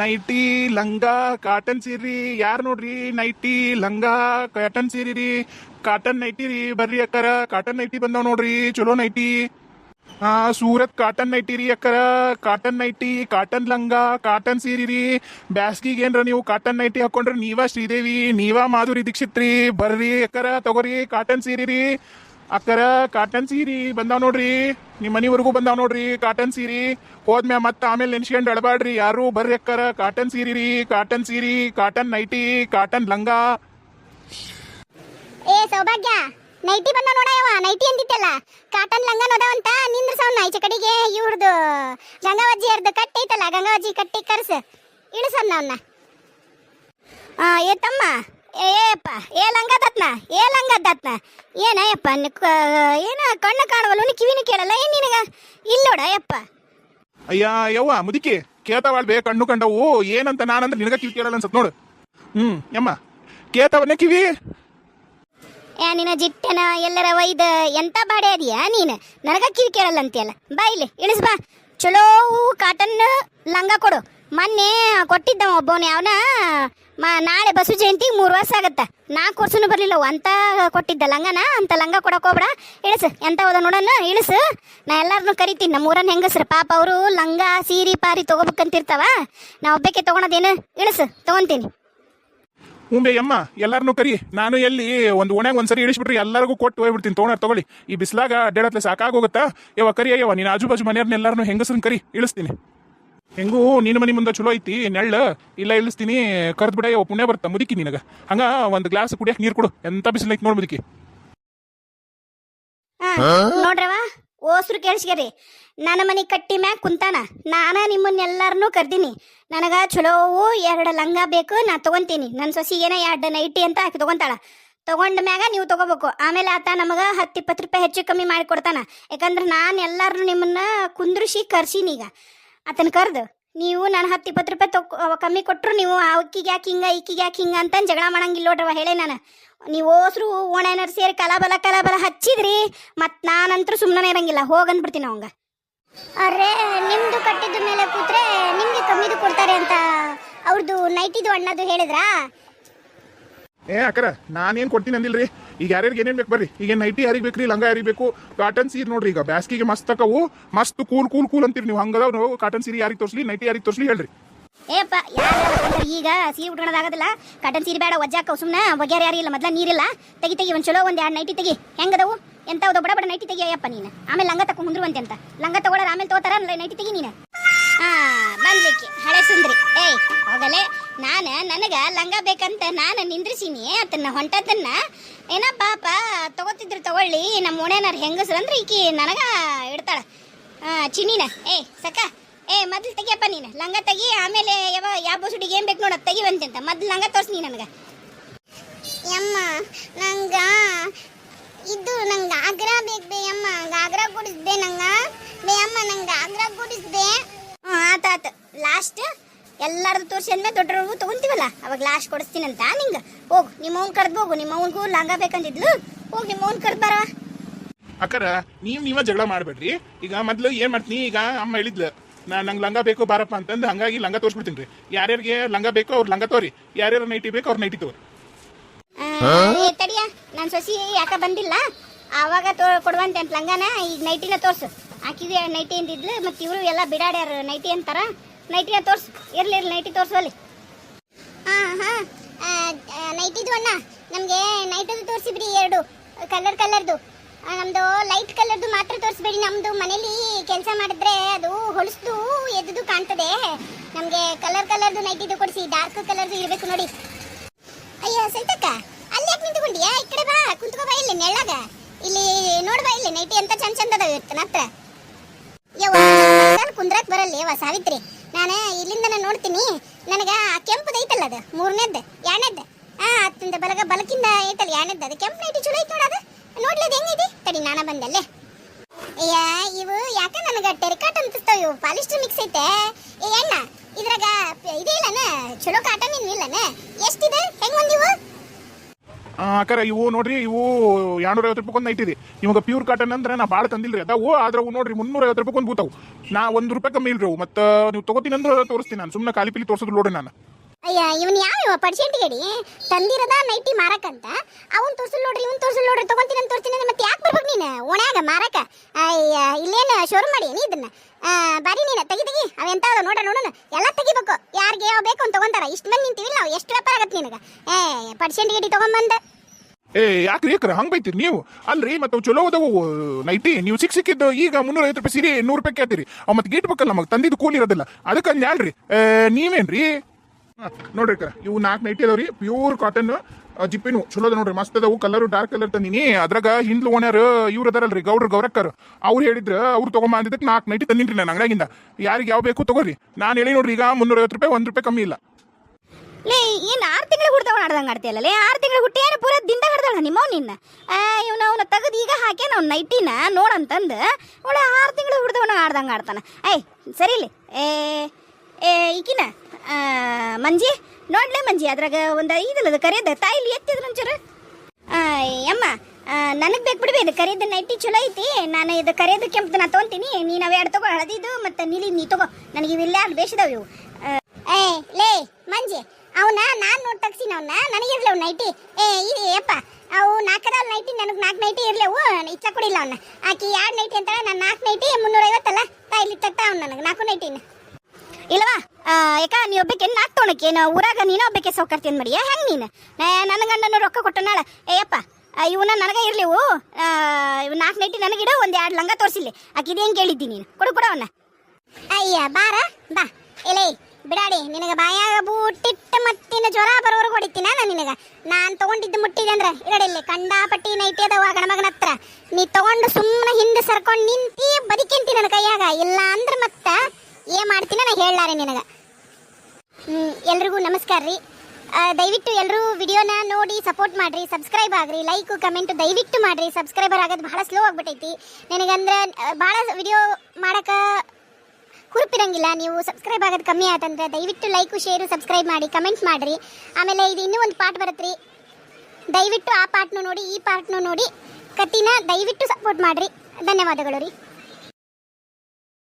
Nighty, ಲಂಗ cotton ಸೀರಿ, ಯಾರು ನೋಡ್ರಿ ನೈಟಿ, ಲಂಗ ಕಾಟನ್ ಸೀರಿ ರೀ. ಕಾಟನ್ ನೈಟಿ ರೀ, ಬರ್ರಿ ಅಕ್ಕರ. ಕಾಟನ್ ನೈಟಿ ಬಂದಾವ್ ನೋಡ್ರಿ, ಚಲೋ ನೈಟಿ. ಹಾ, ಸೂರತ್ ಕಾಟನ್ ನೈಟಿ ರೀ ಅಕ್ಕರ. ಕಾಟನ್ ನೈಟಿ ಕಾಟನ್ ಲಂಗ ಕಾಟನ್ ಸೀರಿ ರೀ. ಬ್ಯಾಸ್ಗಿಗೆ ಏನ್ರ ನೀವು ಕಾಟನ್ ನೈಟಿ ಹಾಕೊಂಡ್ರೆ ನೀವಾ ಶ್ರೀದೇವಿ, ನೀವಾ ಮಾಧುರಿ ದೀಕ್ಷಿತ್ ರೀ. ಬರ್ರಿ ಅಕ್ಕರ, ತಗೋರಿ ಕಾಟನ್ ಸೀರಿ ರೀ. ಅಕ್ಕರ ಕಾಟನ್ ಸೀರಿ ಬಂದಾವ್ ನೋಡ್ರಿ. ನಿಮ್ಮ ಮನಿವರೆಗೂ ಬಂದಾವ್ ನೋಡ್ರಿ ಕಾಟನ್ ಸೀರಿ. ಹೋದ್ಮ್ಯಾ ಮತ್ತೆ ಆಮೇಲೆ ನೆನ್ಸ್ಕೊಂಡು ಅಳಬಾಡ್ರಿ. ಯಾರು ಬರ್ರಿ ಅಕ್ಕರ ಕಾಟನ್ ಸೀರಿ ರೀ ಕಾಟನ್ ಸೀರಿ ಕಾಟನ್ ನೈಟಿ ಕಾಟನ್ ಲಂಗ. ಏ ಸೌಭಾಗ್ಯ ನೈಟಿ ಬಂದ ನೋಡಯವ ನೈಟಿ ಅಂದಿತ್ತಲ್ಲ. ಕಾಟನ್ ಲಂಗ ನೋಡವಂತ ನಿಂದ್ರ ಸೌನ ಈಚೆ ಕಡೆಗೆ, ಇವ್ರದು ಗಂಗಾವಜ್ಜಿ ಅರ್ಧ ಕಟ್ಟಿ ಐತಲ್ಲ, ಗಂಗಾವಜ್ಜಿ ಕಟ್ಟಿ ಕರ್ಸ. ಇಳಿಸನ್ನ ಅವನ್ನ ಏ ತಮ್ಮ ಏಪ್ಪ ಏ ಲಂಗ ದತ್ನ ಏ ಲಂಗ ದತ್ನ. ಏನಯ್ಯಪ್ಪ ಏನ ಕಣ್ಣು ಕಾಣವಲ್ಲ ಕಿವಿನ ಕೇಳಲ್ಲ ಏನ್ ನಿನಗ? ಇಲ್ಲೋಡ ಯಪ್ಪ ಅಯ್ಯ ಯವ್ವ ಮುದುಕಿ ಕೇತಾವಳ್ಬೇ ಕಣ್ಣು ಕಂಡವು ಏನಂತ ನಾನಂದ್ರೆ ನಿನಗ ಕಿವಿ ಕೇಳಲ್ಲ ಅನ್ಸತ್ ನೋಡು. ಹ್ಮ್ ಯಮ್ಮ ಕೇತವನ್ನ ಕಿವಿ? ಏ ನಿನ್ನ ಜಿಟ್ಟನ ಎಲ್ಲರ ಒಯ್ದ ಎಂತ ಬಾಡೆ ಅದಿಯಾ ನೀನು? ನನಗ ಕಿವಿ ಕೇಳಲ್ಲ ಅಂತೀಯಲ್ಲ. ಬಾ ಇಲ್ಲಿ ಇಳಿಸ್ ಬಾ. ಚಲೋ ಕಾಟನ್ ಲಂಗ ಕೊಡು. ಮೊನ್ನೆ ಕೊಟ್ಟಿದ್ದ ಒಬ್ಬವನ, ಅವನ ನಾಳೆ ಬಸವ ಜಯಂತಿ ಮೂರು ವರ್ಷ ಆಗತ್ತ. ನಾಲ್ಕು ವರ್ಷನೂ ಬರಲಿಲ್ಲ ಅಂತ ಕೊಟ್ಟಿದ್ದ ಲಂಗನ, ಅಂತ ಲಂಗ ಕೊಡಕ್ಕೆ ಹೋಗ್ಬೇಡ. ಇಳಿಸು, ಎಂತ ಹೋದ ನೋಡೋಣ, ಇಳಿಸು. ನಾ ಎಲ್ಲಾರನ್ನೂ ಕರಿತೀನಿ, ನಮ್ಮ ಊರನ್ನ ಹೆಂಗಸ್ರು, ಪಾಪ ಅವರು ಲಂಗ, ಸೀರಿ, ಪಾರಿ ತಗೋಬೇಕಂತಿರ್ತಾವ. ನಾ ಒಬ್ಬಕ್ಕೆ ತಗೊಳೋದೇನು? ಇಳಿಸು, ತಗೊಂತೀನಿ. ಉಂಬೆ ಅಮ್ಮ, ಎಲ್ಲಾರನು ಕರಿ. ನಾನು ಎಲ್ಲಿ ಒಂದು ಓಣ್ಯಾಗ ಒಂದ್ಸರಿ ಇಳಿಸ್ಬಿಟ್ರಿ ಎಲ್ಲರಿಗೂ ಕೊಟ್ಟು ಹೋಗ್ಬಿಡ್ತೀನಿ. ತೊಗೊಂಡ್ ತಗೊಳ್ಳಿ. ಈ ಬಿಸ್ಲಾಗ ಅಡ್ಡಾಡತ್ಲೆ ಸಾಕಾಗೋಗುತ್ತಾ? ಯವ ಕರಿ ಅಯ್ಯವ ನೀನು ಆಜು ಬಾಜು ಮನೆಯವ್ರನ್ನ ಎಲ್ಲಾರನು ಹೆಂಗಸ್ರನ್ನ ಕರಿ, ಇಳಿಸ್ತೀನಿ. ಹೆಂಗೂ ನಿನ್ನ ಮನೆ ಮುಂದೆ ಚಲೋ ಐತಿ, ನೆಳ್ಳ, ಇಲ್ಲ ಇಳಿಸ್ತೀನಿ ಕರೆದು ಬಿಡ ಪುಣ್ಯ ಬರ್ತ, ಮುದುಕಿ ನಿನಗ. ಹಂಗ ಒಂದು ಗ್ಲಾಸ್ ಕುಡಿಯಕ್ ನೀರು ಕೊಡು, ಎಂತ ಬಿಸಿಲು ಐತಿ ನೋಡ್ ಮುದುಕಿ. ನೋಡ್ರವ ಓಸ್ರು ಕೇಳಿಸ್ಕೇರಿ ನನ್ನ ಮನೆ ಕಟ್ಟಿ ಮ್ಯಾಗ ಕುಂತಾನ, ನಾನ ನಿಮ್ಮನ್ನೆಲ್ಲರನ್ನೂ ಕರ್ದೀನಿ. ನನಗ ಚಲೋವು ಎರಡು ಲಂಗ ಬೇಕು, ನಾ ತಗೊಂತೀನಿ. ನನ್ನ ಸೊಸಿಗೇನ ಎರಡು ನೈಟಿ ಅಂತ ಹಾಕಿ ತಗೊಂತಾಳ. ತಗೊಂಡ ಮ್ಯಾಗ ನೀವು ತಗೋಬೇಕು. ಆಮೇಲೆ ಆತ ನಮಗ ಹತ್ತು ಇಪ್ಪತ್ತು ರೂಪಾಯಿ ಹೆಚ್ಚು ಕಮ್ಮಿ ಮಾಡಿ ಕೊಡ್ತಾನ. ಯಾಕಂದ್ರೆ ನಾನು ಎಲ್ಲಾರು ನಿಮ್ಮನ್ನ ಕುಂದ್ರಿಸಿ ಕರ್ಸೀನಿ ಈಗ. ಆತನ ಕರೆದು ನೀವು ನಾನು ಹತ್ತು ಇಪ್ಪತ್ತು ರೂಪಾಯಿ ತೊಕ್ ಅವ ಕಮ್ಮಿ ಕೊಟ್ಟರು ನೀವು ಅಕ್ಕಿಗೆ ಯಾಕೆ ಹಿಂಗ ಈಕಿಗೆ ಯಾಕೆ ಹಿಂಗ ಅಂತ ಜಗಳ ಮಾಡಂಗಿಲ್ಲ ನೋಡ್ರವ ಹೇಳೇ ನಾನು. ನೀವು ಓಸ್ರು ಓಣೆನರ್ ಸೇರಿ ಕಲಾಬಲ ಕಲಾಬಲ ಹಚ್ಚಿದ್ರಿ ಮತ್ತು ನಾನಂತರೂ ಸುಮ್ಮನೆ ಇರಂಗಿಲ್ಲ ಹೋಗಂದ್ಬಿಡ್ತೀನಿ ಅವಂಗ. ಅರೆ ನಿಮ್ಮದು ಕಟ್ಟಿದ ಮೇಲೆ ಕೂತ್ರೆ ನಿಮಗೆ ಕಮ್ಮಿದು ಕೊಡ್ತಾರೆ ಅಂತ ಅವ್ರದ್ದು ನೈಟಿದು ಅಣ್ಣದು ಹೇಳಿದ್ರಾ? ಏ ಅಕ್ಕರ ನಾನೇನು ಕೊಡ್ತೀನಿ ಅಂದಿಲ್ರಿ? ಈಗ ಯಾರ್ಯಾರಿಗೆ ಏನೇನ್ ಬೇಕು ಬರ್ರಿ. ಈಗ ನೈಟಿ ಯಾರಿಗೆ ಬೇಕ್ರಿ ಲಂಗ ಯಾರಿಗೆ ಬೇಕು? ಕಾಟನ್ ಸೀರೆ ನೋಡ್ರಿ ಈಗ. ಬ್ಯಾಸ್ಗಿಗೆ ಮಸ್ತ್ ಅಕ್ಕವು. ಮಸ್ತ್ ಕೂಲ್ ಕೂಲ್ ಕೂಲ್ ಅಂತೀರಿ ನೀವು. ಹಂಗದಾವ್ ನಾವು ಕಾಟನ್ ಸೀರೆ ಯಾರಿಗೆ ತೋರಿಸಲಿ? ನೈಟಿ ಯಾರಿಗೆ ತೋರಿಸಲಿ ಹೇಳ್ರಿ. ಏಪ್ಪ, ಯಾರು ಈಗ ಸೀರೆ ಉಟ್ಕೊಳೋದಾಗದಿಲ್ಲ ಕಾಟನ್ ಸೀರೆ ಬೇಡ ಒಜ್ಜಾಕ ಸುಮ್ಮನೆ ಬಗೆಯಾರ ಯಾರು ಇಲ್ಲ ಮೊದ್ಲ ನೀರಿಲ್ಲ. ತೆಗಿ ತೆಗಿ, ಒಂದು ಚಲೋ ಒಂದು ಎರಡು ನೈಟಿ ತೆಗಿ. ಹೆಂಗದವು? ಎಂತವ್ದು ಬಡ ಬಡ ನೈಟಿ ತೆಗಿಯಪ್ಪ ನೀನು. ಆಮೇಲೆ ಲಂಗ ತಕೊಂಡ್ ಮುಂದ್ರುವಂತೆ ಅಂತ. ಲಂಗ ತಗೊಳ್ಳೋರು ಆಮೇಲೆ ತಗೋತಾರ ನೈಟಿ ತೆಗಿ ನೀನು. ಬಂದ್ಲಿಕ್ಕೆ. ಹಳೆ ಸುಂದ್ರಿ. ಏಯ್, ಹೋಗಲೇ. ನಾನು, ನನಗ ಲಂಗ ಬೇಕಂತ ನಾನು ನಿಂದ್ರಿಸೀನಿ. ಅದನ್ನ ಹೊಂಟದನ್ನ ಏನ ಪಾಪ ತಗೋತಿದ್ರು ತಗೊಳ್ಳಿ ನಮ್ಮ ಓಣ್ಯನಾರ ಹೆಂಗಸ್ರು ಅಂದ್ರೆ ಈಕಿ ನನಗ ಇಡ್ತಾಳ. ಚಿನ್ನಿನ. ಏ ಸಕ. ಏ ಮೊದ್ಲು ತೆಗಿಯಪ್ಪ ನೀನು. ಲಂಗ ತೆಗಿ ಆಮೇಲೆ ಯಾವ ಯಾವ ಬಸುಡಿಗೆ ಏನು ಬೇಕು ನೋಡ ತೆಗಿವಂತೆ ಅಂತ. ಮೊದ್ಲು ಲಂಗ ತೋರ್ಸಿ ನೀ ನನಗ. ಯಮ್ಮ ನಂಗ ಇದು ನಂಗೆ ಆಗ್ರಾ ಬೇಕು ಅಮ್ಮ ಗಾಗ್ರಾ ಕೊಡಿಸ್ದೆ ನಂಗ. ಬೇ ಅಮ್ಮ ನಂಗೆ ಆಗ್ರಾ ಗುಡಿಸ್ದೆ ಹ್ಞೂ ಆತ ಆತ. ಲಾಸ್ಟ್ ಎಲ್ಲಾರ್ದು ತೋರಿಸಿ ಅಂದ್ಮೇಲೆ ದೊಡ್ಡವ್ರಿಗೂ ತಗೊಂತೀವಲ್ಲ ಅವಾಗ ಲಾಸ್ಟ್ ಕೊಡಿಸ್ತೀನಂತ? ನಿಂಗ? ಹೋಗು ನಿಮ್ಮ ಅವ್ನ ಕರೆದು ಹೋಗು ನಿಮ್ಮ ಅವ್ನಿಗೂ ಲಂಗ ಬೇಕಂದಿದ್ಲು? ಹೋಗಿ ನಿಮ್ಮ ಅವ್ನ ಕರೆದು ಬರವ ಅಕ್ಕರ ನೀವ್ ನೀವ ಜಗಳ ಮಾಡ್ಬೇಡ್ರಿ. ಈಗ ಮೊದ್ಲು ಏನ್ ಮಾಡ್ತೀನಿ? ಈಗ ಅಮ್ಮ ಹೇಳಿದ್ಲು ನಾ ನಂಗೆ ಲಂಗ ಬೇಕು ಬಾರಪ್ಪ ಅಂತಂದು ಹಂಗಾಗಿ ಲಂಗ ತೋರ್ಸ್ಬಿಡ್ತೀನಿ ರೀ. ಯಾರ್ಯಾರಿಗೆ ಲಂಗ ಬೇಕು ಅವ್ರ ಲಂಗ ತೋರಿ. ಯಾರ್ಯಾರ ನೈಟಿ ಬೇಕು ಅವ್ರ ನೈಟಿ ತೋರಿ. ತಡಿಯ ನನ್ನ ಸೊಸಿ ಯಾಕ ಬಂದಿಲ್ಲ? ಆವಾಗ ತೋ ಕೊಡುವಂತೆ ಅಂತ ಲಂಗಾನ ಈಗ ನೈಟಿನ ತೋರ್ಸು. ಆಕಿದು ನೈಟಿ ಅಂದಿದ್ಲು ಮತ್ತು ಇವರು ಎಲ್ಲ ಬಿಡಾಡ್ಯಾರ ನೈಟಿ ಅಂತಾರ. ನೈಟಿನ ತೋರ್ಸು. ಇರ್ಲಿ ಇರ್ಲಿ ನೈಟಿ ತೋರ್ಸುವಲ್ಲಿ ಹಾಂ. ಹಾಂ ನೈಟಿದು ಅಣ್ಣ. ನಮಗೆ ನೈಟದು ತೋರಿಸಿಬಿಡಿ ಎರಡು. ಕಲರ್ ಕಲರ್ದು ನಮ್ದು ಲೈಟ್ ಕಲರ್ದು ಮಾತ್ರ ತೋರಿಸ್ಬೇಡಿ. ನಮ್ದು ಮನೇಲಿ ಕೆಲಸ ಮಾಡಿದ್ರೆ ಅದು ಹೊಲಿಸ್ದು ಎದ್ದು ಕಾಣ್ತದೆ. ನಮಗೆ ಕಲರ್ ಕಲರ್ದು ನೈಟಿದು ಕೊಡಿಸಿ. ಡಾರ್ಕ್ ಕಲರ್ದು ಇರಬೇಕು ನೋಡಿ. ಅಯ್ಯ, ಸೈತಕ್ಕ, ಅಲ್ಲಿ ಯಾಕೆ ನಿಂತ್ಕೊಂಡಿಯಾ? ಈ ಕಡೆ ಬಾ. ಕುಂತ್ಕೋ ಬಾ ಇಲ್ಲಿ, ನೆಳ್ಳಾಗ. ಇಲ್ಲಿ ನೋಡ್ಬಾ ಇಲ್ಲಿ. ನೈಟಿ ಎಂತ ಚಂದ ಚಂದ ಅದಾವ ಇವತ್ತು ಹತ್ರ ಯಾವ ಕುಂದ್ರಕ್ ಬರಲ್ಲ ಯವ್ವ ಸಾವಿತ್ರಿ? ನಾನು ಇಲ್ಲಿಂದ ನೋಡ್ತೀನಿ. ನನಗೆ ಆ ಕೆಂಪದ ಐತಲ್ಲ ಅದು? ಮೂರನೇದ್ದು, ಎರಡನೇದ್ದು. ಆ, ಅತ್ತಿಂದ ಬಲಗ ಬಲಕಿಂದ ಐತಲ್ಲ ಎರಡನೇದ್ದು? ಅದು ಕೆಂಪು ನೈಟಿ ಚಲೋ ಐತೆ ನೋಡೋದು ನೋಡ್ಲಿ ಅದು ಹೆಂಗೈತಿ? ತಡಿ ನಾನು ಬಂದಲ್ಲೇ. ಅಯ್ಯ, ಇವು ಯಾಕೆ ನನಗೆ ಟೆರಿಕಾಟ್ ಅನ್ಸ್ತಾವ ಇವು? ಪಾಲಿಸ್ಟರ್ ಮಿಕ್ಸ್ ಐತೆ. ಏ, ಅಣ್ಣ, ಇದ್ರಾಗ ಇದೇ ಇಲ್ಲನ? ಚಲೋ ಕಾಟನ್ ಏನು ಇಲ್ಲನ? ಎಷ್ಟಿದೆ? ಹೆಂಗೆ ಬಂದಿವು? ಅಕ್ಕಾರ ಇವು ನೋಡ್ರಿ, ಇವು ಎರಡ್ನೂರ ಐವತ್ತು ರೂಪಾಯಿ ನೈಟ್ ಇದೆ ಇವಾಗ ಪ್ಯೂರ್ ಕಾಟನ್ ಅಂದ್ರೆ ನಾ ಭಾಳ ತಂದಿಲ್ರಿ. ಅದಾವು, ಆದ್ರೆ ಅವು ನೋಡ್ರಿ ಮುನ್ನೂರ ಐವತ್ತು ರೂಪಾಯಿ ಒಂದು ಬೂತಾವು. ನಾ ಒಂದು ರೂಪಾಯಿ ಕಮ್ಮಿ ಇಲ್ರಿ ಅವು. ಮತ್ತೆ ನೀವು ತಗೋತೀನಿ ಅಂದ್ರೆ ತೋರಿಸ್ತೀನಿ ನಾನು. ಸುಮ್ಮನೆ ಕಾಲಿ ಪಿಲಿ ತೋರಿಸೋದು ನೋಡ್ರಿ ನಾನು. ಅಯ್ಯ, ಇವನ್ ಯಾವ ಇವ? ಪರ್ಸೆಂಟ್ ಗಡಿ? ತಂದಿರದ ನೈಟಿ ಮಾರಕಂತ ಅವನ್ ತೋರ್ಸಲ್ ನೋಡ್ರಿ, ಇವನ್ ತೋರ್ಸಲ್ ನೋಡ್ರಿ. ತಗೊಂತೀನಿ ಅಂತ ಅಂದ್ರೆ ಮತ್ತೆ ಯಾಕೆ ಬರ್ಬೇಕು ನೀನು? ಓಣ್ಯಾಗ ಮಾರಕ? ಅಯ್ಯ, ಇಲ್ಲೇನು ಶೋರೂಮ್ ಮಾಡಿ ನೀ ಇದನ್ನ? ಬಾರಿ ನೀನು. ತೆಗಿ ತೆಗಿ. ಅವೆಂತ ಅದ ನೋಡ, ನೋಡೋಣ. ಎಲ್ಲ ತೆಗಿಬೇಕು. ಯಾರಿಗೆ ಯಾವ ಬೇಕು ಅಂತ ತಗೊಂತಾರ. ಇಷ್ಟ ಮಂದಿ ನಾವು ಎಷ್ಟು ವ್ಯಾಪಾರ ಆಗತ್ತೆ ನಿನಗ? ಏ ಪರ್ಸೆಂಟ್ ಗಡಿ ತಗೊಂಬಂದ. ಏ, ಯಾಕ್ರಿ, ಯಾಕ್ರ? ಹಂಗ್ ಬೈತೀರಿ ನೀವು? ಅಲ್ರಿ, ಮತ್ತೆ ಚಲೋ ಅದಾವು ನೈಟಿ. ನೀವು ಸಿಕ್ ಸಿಕ್ಕಿದ್ದು, ಈಗ ಮುನ್ನೂರ ಐವತ್ತು ರೂಪಾಯಿ ಸೀರೆ ನೂರು ರೂಪಾಯಿ ಕೇಳ್ತೀರಿ. ಅವ್ ಮತ್ತೆ ಗೀಟ್ ಬೇಕಲ್ಲ ನಮಗೆ ತಂದಿದ್ದು ಕೂಲಿ ಇರೋದಿಲ್ಲ. ಅದಕ್ಕೆ ಅಂದ್ಯಾಳ್ರಿ ನೀವೇನ್ರಿ? ನೋಡ್ರಿ ಅಕ್ಕ, ಇವು ನಾಲ್ಕು ನೈಟಿ ಅದಾವ್ರಿ ಪ್ಯೂರ್ ಕಾಟನ್ ಜಿಪ್ಪಿನು. ಚಲೋ ಅದ ನೋಡ್ರಿ, ಮಸ್ತ್ ಅದಾವು ಕಲರ್ ಡಾರ್ಕ್ ಕಲರ್ ತಂದಿನಿ. ಅದ್ರಾಗ ಹಿಂದ್ಲು ಓಣ್ಯಾರ ಇವ್ರು ಅದಾರಲ್ರಿ, ಗೌಡ್ರ ಗೌರಕ್ಕರ್. ಅವ್ರು ಹೇಳಿದ್ರ, ಅವ್ರು ತಗೊಂಬ ಅಂದಿದ್ದಕ್ಕೆ ನಾಲ್ಕು ನೈಟಿ ತಂದಿನ್ರಿ ನಾನು ಅಂಗಡಿಯಾಗಿಂದ. ಯಾರಿಗೆ ಯಾವ ಬೇಕು ತಗೋರಿ. ನಾನು ಹೇಳಿ ನೋಡ್ರಿ, ಈಗ ಮುನ್ನೂರ ಐವತ್ತು ರೂಪಾಯಿ, ಒಂದು ರೂಪಾಯಿ ಕಮ್ಮಿ ಇಲ್ಲ. ಲೇ, ಏನ್ ಆರು ತಿಂಗಳು ಹುಡ್ತಾವ ಆಡ್ದಂಗ ಆಡ್ತಿಯಲ್ಲ? ಲೇ, ಆರು ತಿಂಗಳು ಹುಟ್ಟಿ ಏನು ಪೂರ ದಿಂದ ಹಡ್ದಾಳ ನಿಮ್ಮವ್ ನಿನ್ನ? ಇವನು ಅವನ ತೆಗೆದು ಈಗ ಹಾಕ್ಯಾನ ಅವ್ನ ನೈಟಿನ ನೋಡಂತಂದು ಒಳ್ಳೆ ಆರು ತಿಂಗಳು ಹುಡ್ದವನ ಆಡ್ದಂಗೆ ಆಡ್ತಾನೆ. ಐ ಸರಿಲಿ ಏ ಏ, ಈಕಿನ ಮಂಜಿ, ನೋಡ್ಲೆ ಮಂಜಿ, ಅದ್ರಾಗ ಒಂದು ಐದಲ್ಲದ ಕರೆಯದ ತಾಯಿಲಿ ಎತ್ತಿದ್ರು ಒಂಚೂರು ಯಮ್ಮ ನನಗೆ ಬೇಕು ಬಿಡ್ಬೇ, ಇದು ಕರೆಯದ ನೈಟಿ ಚಲೋ ಐತಿ. ನಾನು ಇದು ಕರೆಯದ ಕೆಂಪು ನಾ ತೊಗೊಂತೀನಿ ನೀನು ಅವು ಎರಡು ತಗೋ ಹಳದಿದ್ದು ಮತ್ತು ನೀಲಿ ನೀ ತಗೋ. ನನಗೆ ಇವೆಲ್ಲ ಬೇಷದವು ಇವು. ಏ ಲೇ ಮಂಜಿ ಅವನ ನಾನು ನೋಡಿ ತಗ್ಸಿನ ಅವನ್ನ ನನಗಿರ್ಲಿ ಅವ್ನ ನೈಟಿ ಏ ಇದು ಯಪ್ಪ, ಅವು ನಾಲ್ಕರಲ್ಲಿ ನೈಟಿ ನನಗೆ ನಾಲ್ಕು ನೈಟಿ ಇರಲಿವು ಇತ್ತ ಕೊಡಿಲ್ಲ ಅವನ್ನ ಆಕಿ ಎರಡು ನೈಟಿ ಅಂತ ನಾನು ನಾಲ್ಕು ನೈಟಿ ಮುನ್ನೂರ ಐವತ್ತಲ್ಲ ತಾ, ಇಲ್ಲಿ ತಟ್ಟ ಅವ್ನು ನನಗೆ, ನಾಲ್ಕು ನೈಟಿನ ಇಲ್ಲವಾ? ಯಾಕ ನೀ ಒಬ್ಬಕ್ಕೆ ನಾಲ್ಕು ತೊಣಕ್ಕೆ ನಾವು ಊರಾಗ ನೀನು ಒಬ್ಬಕ್ಕೆ ಸೌಕರ್ತಿ ಮಾಡಿ ಹೆಂಗ್ ನೀನು? ನನ್ನ ಗಂಡನ ರೊಕ್ಕ ಕೊಟ್ಟನಾಳ. ಏಯಪ್ಪ ಇವನ ನನಗೆ ಇರಲಿವು ಇವ್ ನಾಲ್ಕು ನೈಟಿ ನನಗಿಡು ಒಂದು ಎರಡು ಲಂಗ ತೋರಿಸಿಲ್ಲ ಆಕೆ ಇದೇನು ಕೇಳಿದ್ದಿ ನೀನು? ಕೊಡು ಕೊಡು ಅವನ್ನ ಅಯ್ಯ, ಬಾರ, ಬಾ. ಬಿಡಾಡಿ, ನಿನಗೆ ಬಾಯಾಗ ಬೂಟಿಟ್ಟ ಮತ್ತಿನ ಜ್ವರ ಬರೋವರೆಗೂ ಹೊಡಿತೀನ ನಾನು ನಿನಗೆ. ನಾನು ತೊಗೊಂಡಿದ್ದು ಮುಟ್ಟಿದೆ ಅಂದ್ರೆ ಇರಡಿಲ್ಲಿ ಕಂಡಾಪಟ್ಟಿ ನೈಟಿ ಅದಾವ ಗಣಮಗನ ಹತ್ರ. ನೀ ತೊಗೊಂಡು ಸುಮ್ಮನೆ ಹಿಂದೆ ಸರ್ಕೊಂಡು ನಿಂತಿ ಬದುಕಿಂತಿ ನನ್ನ ಕೈಯಾಗ. ಇಲ್ಲ ಅಂದ್ರೆ ಮತ್ತೆ ಏನು ಮಾಡ್ತೀನಿ ನಾನು ಹೇಳಾರೆ ನಿನಗೆ. ಎಲ್ರಿಗೂ ನಮಸ್ಕಾರ ರೀ. ದಯವಿಟ್ಟು ಎಲ್ಲರೂ ವಿಡಿಯೋನ ನೋಡಿ ಸಪೋರ್ಟ್ ಮಾಡಿರಿ, ಸಬ್ಸ್ಕ್ರೈಬ್ ಆಗಿರಿ, ಲೈಕು, ಕಮೆಂಟು ದಯವಿಟ್ಟು ಮಾಡಿರಿ. ಸಬ್ಸ್ಕ್ರೈಬರ್ ಆಗೋದು ಭಾಳ ಸ್ಲೋ ಆಗಿಬಿಟ್ಟೈತಿ ನನಗಂದ್ರೆ ಭಾಳ ವಿಡಿಯೋ ಮಾಡಕ ಹುರುಪಿರಂಗಿಲ್ಲ, ನೀವು ಸಬ್ಸ್ಕ್ರೈಬ್ ಆಗೋದು ಕಮ್ಮಿ ಆತಂದ್ರೆ ದಯವಿಟ್ಟು ಲೈಕು ಶೇರು ಸಬ್ಸ್ಕ್ರೈಬ್ ಮಾಡಿ ಕಮೆಂಟ್ ಮಾಡಿರಿ. ಆಮೇಲೆ ಇದು ಇನ್ನೂ ಒಂದು ಪಾರ್ಟ್ ಬರುತ್ತೆ ದಯವಿಟ್ಟು ಆ ಪಾರ್ಟ್ನು ನೋಡಿ, ಈ ಪಾರ್ಟ್ನು ನೋಡಿ. ಕತಿನ ದಯವಿಟ್ಟು ಸಪೋರ್ಟ್ ಮಾಡಿರಿ. ಧನ್ಯವಾದಗಳು ರೀ.